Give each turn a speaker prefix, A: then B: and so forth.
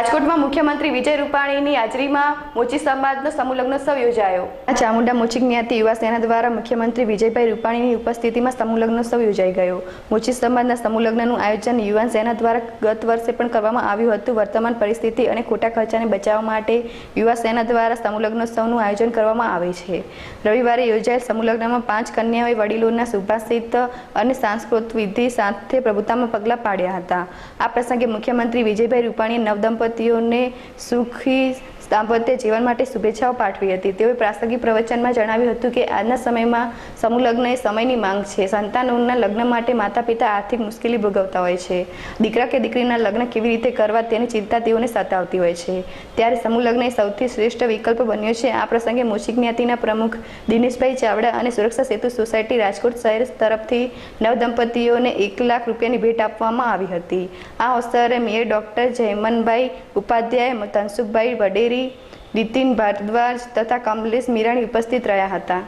A: રાજકોટમાં મુખ્યમંત્રી વિજય રૂપાણીની હાજરીમાં મોચી સમાજનો સમૂહ લગ્નોત્સવ યોજાયો. ચામુંડા મોચી જ્ઞાતિ યુવા સેના દ્વારા મુખ્યમંત્રી વિજયભાઈ રૂપાણીની ઉપસ્થિતિમાં સમૂહ લગ્નોત્સવ યોજાઈ ગયો. મોચી સમાજના સમૂહ લગ્નનું આયોજન યુવાન સેના દ્વારા ગત વર્ષે પણ કરવામાં આવ્યું હતું. વર્તમાન પરિસ્થિતિ અને ખોટા ખર્ચાને બચાવવા માટે યુવા સેના દ્વારા સમૂહ લગ્નોત્સવનું આયોજન કરવામાં આવે છે. રવિવારે યોજાયેલ સમૂહ લગ્નમાં પાંચ કન્યાઓએ વડીલોના સુભાષિત અને સાંસ્કૃત વિધિ સાથે પ્રભુતામાં પગલાં પાડ્યા હતા. આ પ્રસંગે મુખ્યમંત્રી વિજયભાઈ રૂપાણીએ નવદંપતીઓને સુખી દાંપત્ય જીવન માટે શુભેચ્છાઓ પાઠવી હતી. તેઓએ પ્રાસંગિક પ્રવચનમાં જણાવ્યું હતું કે, આજના સમયમાં સમૂહ લગ્ન એ સમયની માંગ છે. સંતાનોના લગ્ન માટે માતા પિતા આર્થિક મુશ્કેલી ભોગવતા હોય છે. દીકરા કે દીકરીના લગ્ન કેવી રીતે કરવા તેની ચિંતા તેઓને સતાવતી હોય છે. ત્યારે સમૂહ લગ્ન એ સૌથી શ્રેષ્ઠ વિકલ્પ બન્યો છે. આ પ્રસંગે મોચી જ્ઞાતિના પ્રમુખ દિનેશભાઈ ચાવડા અને સુરક્ષા સેતુ સોસાયટી રાજકોટ શહેર તરફથી નવ દંપતીઓને એક લાખ રૂપિયાની ભેટ આપવામાં આવી હતી. આ અવસરે મેયર ડોક્ટર જયમનભાઈ ઉપાધ્યાય, તનસુખભાઈ વડેરી નીતિન ભારદ્વાજ તથા કમલેશ મીરાણી ઉપસ્થિત રહ્યા હતા.